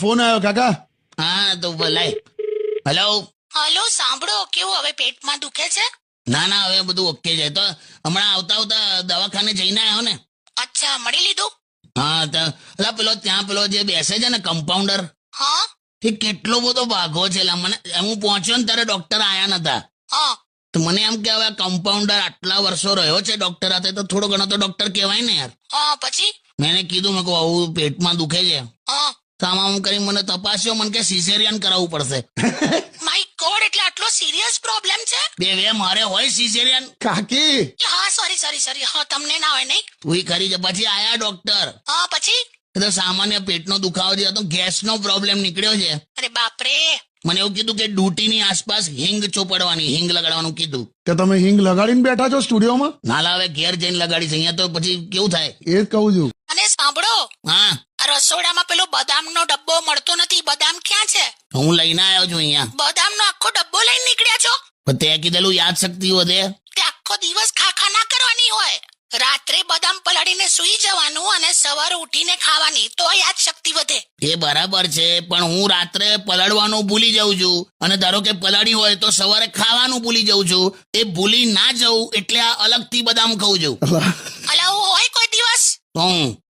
Phone આવ્યો કાકા? હા તો બોલાય હેલો હલો સાંભળો કેવું હવે પેટમાં દુખે છે? ના ના હવે બધું ઓકે છે. તો હમણાં આવતા આવતા દવાખાને જઈને આવ્યો ને. અચ્છા મળી લીધું? હા તો અલા પેલો ત્યાં પેલો જે બેસે છે ને કમ્પાઉન્ડર હા. એ કેટલો બધો ભાગો છે. લા મને હું પહોંચ્યો ને ત્યારે ડોક્ટર આયા નતા. હા. તો મને એમ કે હવે કમ્પાઉન્ડર આટલા વર્ષો રહ્યો છે ડોક્ટર હાથે તો થોડો ઘણો તો ડોક્ટર કહેવાય ને યાર. હા પછી? મેં એને કીધું મેં કહું આવું પેટમાં દુખે છે. હા. સામા કરી મને તપાસ્યો મને કે સિસેરિયન કરાવવું પડશે. માય ગોડ એટલે આટલો સિરિયસ પ્રોબ્લેમ છે? બે વે મારે હોય સિસેરિયન કાકી! હા સોરી સોરી સોરી હા તમને ના હોય નહીં? તું કરી છે. પછી આયા ડોક્ટર હા પછી? તો સામાન્ય પેટનો દુખાવો જે હતો ગેસનો પ્રોબ્લેમ નીકળ્યો છે. અરે બાપરે! મને એવું કીધું કે ડ્યુટીની આસપાસ હિંગ ચોપડવાની હિંગ લગાડવાનું કીધું. કે તમે હિંગ લગાડીને બેઠા છો સ્ટુડિયોમાં? ના લાવે ઘેર જઈને લગાડીશ. અહીંયા તો પછી કેવું થાય? એ જ કહું છું. અને સાંભળો. હા. રસોડામાં પેલો બદામનો ડબ્બો મળતો નથી. બદામ ક્યાં છે? હું લઈને આવ્યો છું અહીંયા. બદામનો આખો ડબ્બો લઈને નીકળ્યા છો? તે કીધેલું યાદ શક્તિ વધે. તે આખો દિવસ ખાખા ના કરવાની હોય. રાત્રે બદામ પલાળીને સુઈ જવાનું અને સવારે ઉઠીને ખાવાની તો યાદ શક્તિ વધે. એ બરાબર છે પણ હું રાત્રે પલાળવાનું ભૂલી જાઉં છું. અને ધારો કે પલાળી હોય તો સવારે ખાવાનું ભૂલી જાઉં છું. એ ભૂલી ના જવું એટલે આ અલગથી બદામ ખાઉં છું. અલા, હોય કોઈ દિવસ? તો હું આમ જ પછી પેટમાં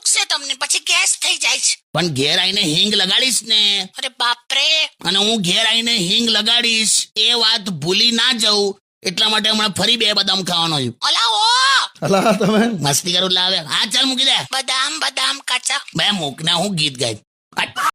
દુખશે તમને પછી ગેસ થઈ જાય છે. પણ ઘેર આવીને હિંગ લગાડીશ ને? અરે બાપરે. અને હું ઘેર આવીને હિંગ લગાડીશ એ વાત ભૂલી ના જઉં. એટલા માટે હમણાં ફરી બે બદામ ખાવાનો છું. અલા ઓ અલા તમે? મસ્તી કરું લાવે હા ચાલ મૂકી દે. બદામ બદામ કાચા. બે મૂકને હું ગીત ગાય